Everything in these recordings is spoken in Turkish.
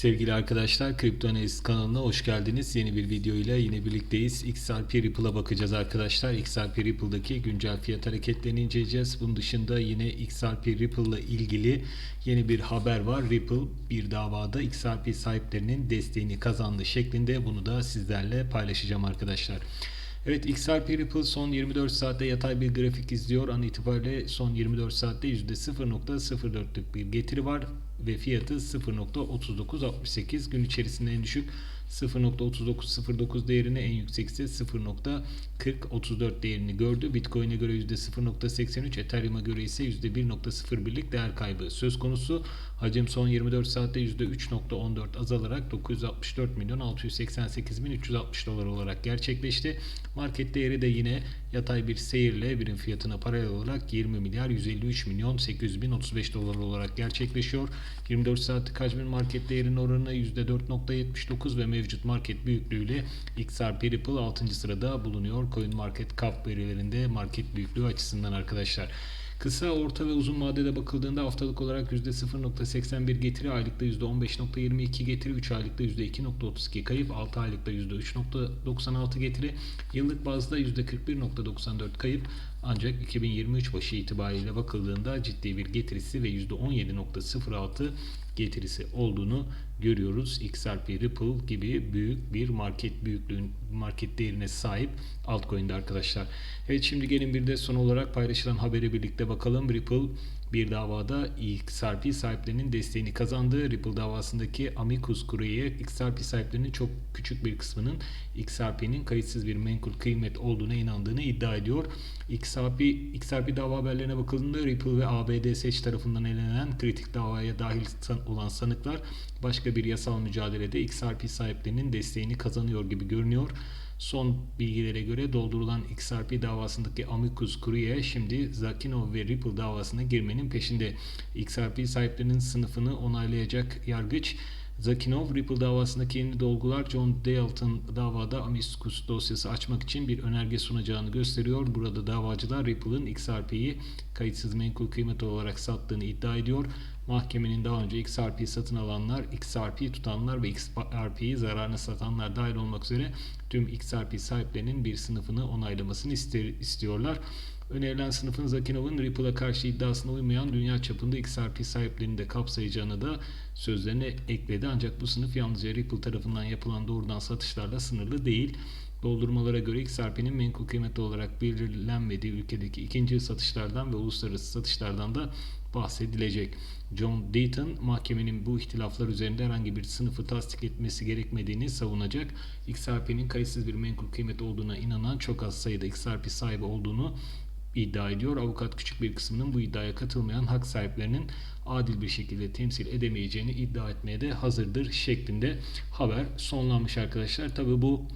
Sevgili arkadaşlar, Kripto Analiz kanalına hoş geldiniz. Yeni bir video ile yine birlikteyiz. XRP Ripple'a bakacağız arkadaşlar. XRP Ripple'daki güncel fiyat hareketlerini inceleyeceğiz. Bunun dışında yine XRP Ripple ile ilgili yeni bir haber var. Ripple bir davada XRP sahiplerinin desteğini kazandı şeklinde bunu da sizlerle paylaşacağım arkadaşlar. Evet XRP Ripple son 24 saatte yatay bir grafik izliyor. An itibariyle son 24 saatte %0.04'lük bir getiri var ve fiyatı 0.3968 gün içerisinde en düşük 0.3909 değerini en yüksek ise 0.4034 değerini gördü. Bitcoin'e göre %0.83, Ethereum'a göre ise %1.01'lik değer kaybı söz konusu. Hacim son 24 saatte %3.14 azalarak 964 milyon 688 bin 360 dolar olarak gerçekleşti. Market değeri de yine yatay bir seyirle birim fiyatına paralel olarak 20 milyar 153 milyon 800 bin 35 dolar olarak gerçekleşiyor. 24 saatlik hacmin market değerinin oranı %4.79 ve mevcut market büyüklüğüyle XRP Ripple 6. sırada bulunuyor. Coin Market Cap verilerinde market büyüklüğü açısından arkadaşlar. Kısa, orta ve uzun vadede bakıldığında haftalık olarak %0.81 getiri, aylıkta %15.22 getiri, 3 aylıkta %2.32 kayıp, 6 aylıkta %3.96 getiri, yıllık bazda %41.94 kayıp ancak 2023 başı itibariyle bakıldığında ciddi bir getirisi ve %17.06 getirisi olduğunu görüyoruz. XRP Ripple gibi büyük bir market büyüklüğün market değerine sahip altcoin'de arkadaşlar. Evet şimdi gelin bir de son olarak paylaşılan haberi birlikte bakalım. Ripple bir davada XRP sahiplerinin desteğini kazandı. Ripple davasındaki amicus curiae XRP sahiplerinin çok küçük bir kısmının XRP'nin kayıtsız bir menkul kıymet olduğuna inandığını iddia ediyor. XRP, XRP dava haberlerine bakıldığında Ripple ve ABD seç tarafından elenen kritik davaya dahil olan sanıklar başka bir yasal mücadelede XRP sahiplerinin desteğini kazanıyor gibi görünüyor. Son bilgilere göre doldurulan XRP davasındaki amicus curiae şimdi Zakinov ve Ripple davasına girmenin peşinde. XRP sahiplerinin sınıfını onaylayacak yargıç Zakinov, Ripple davasındaki yeni dolgular John Dalton davada amicus dosyası açmak için bir önerge sunacağını gösteriyor. Burada davacılar Ripple'ın XRP'yi kayıtsız menkul kıymet olarak sattığını iddia ediyor. Mahkemenin daha önce XRP satın alanlar, XRP tutanlar ve XRP'yi zararına satanlar dahil olmak üzere tüm XRP sahiplerinin bir sınıfını onaylamasını ister, istiyorlar. Önerilen sınıfın Zakinov'un Ripple'a karşı iddiasına uymayan dünya çapında XRP sahiplerini de kapsayacağını da sözlerine ekledi. Ancak bu sınıf yalnızca Ripple tarafından yapılan doğrudan satışlarla sınırlı değil. Doldurmalara göre XRP'nin menkul kıymeti olarak belirlenmediği ülkedeki ikinci satışlardan ve uluslararası satışlardan da bahsedilecek. John Dayton mahkemenin bu ihtilaflar üzerinde herhangi bir sınıfı tasdik etmesi gerekmediğini savunacak. XRP'nin kayıtsız bir menkul kıymet olduğuna inanan çok az sayıda XRP sahibi olduğunu iddia ediyor. Avukat küçük bir kısmının bu iddiaya katılmayan hak sahiplerinin adil bir şekilde temsil edemeyeceğini iddia etmeye de hazırdır şeklinde haber sonlanmış arkadaşlar. Tabi bu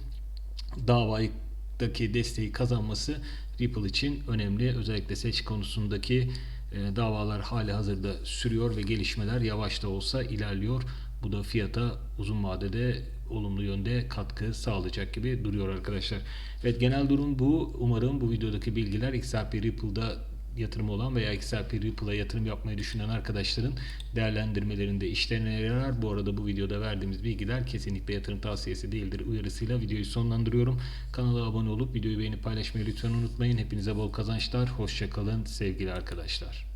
davadaki desteği kazanması Ripple için önemli. Özellikle seç konusundaki e, davalar hali hazırda sürüyor ve gelişmeler yavaş da olsa ilerliyor. Bu da fiyata uzun vadede olumlu yönde katkı sağlayacak gibi duruyor arkadaşlar. Evet genel durum bu. Umarım bu videodaki bilgiler XRP Ripple'da yatırım olan veya XRP Ripple'a yatırım yapmayı düşünen arkadaşların değerlendirmelerinde işlerine yarar. Bu arada bu videoda verdiğimiz bilgiler kesinlikle yatırım tavsiyesi değildir uyarısıyla videoyu sonlandırıyorum. Kanala abone olup videoyu beğenip paylaşmayı lütfen unutmayın. Hepinize bol kazançlar. Hoşçakalın sevgili arkadaşlar.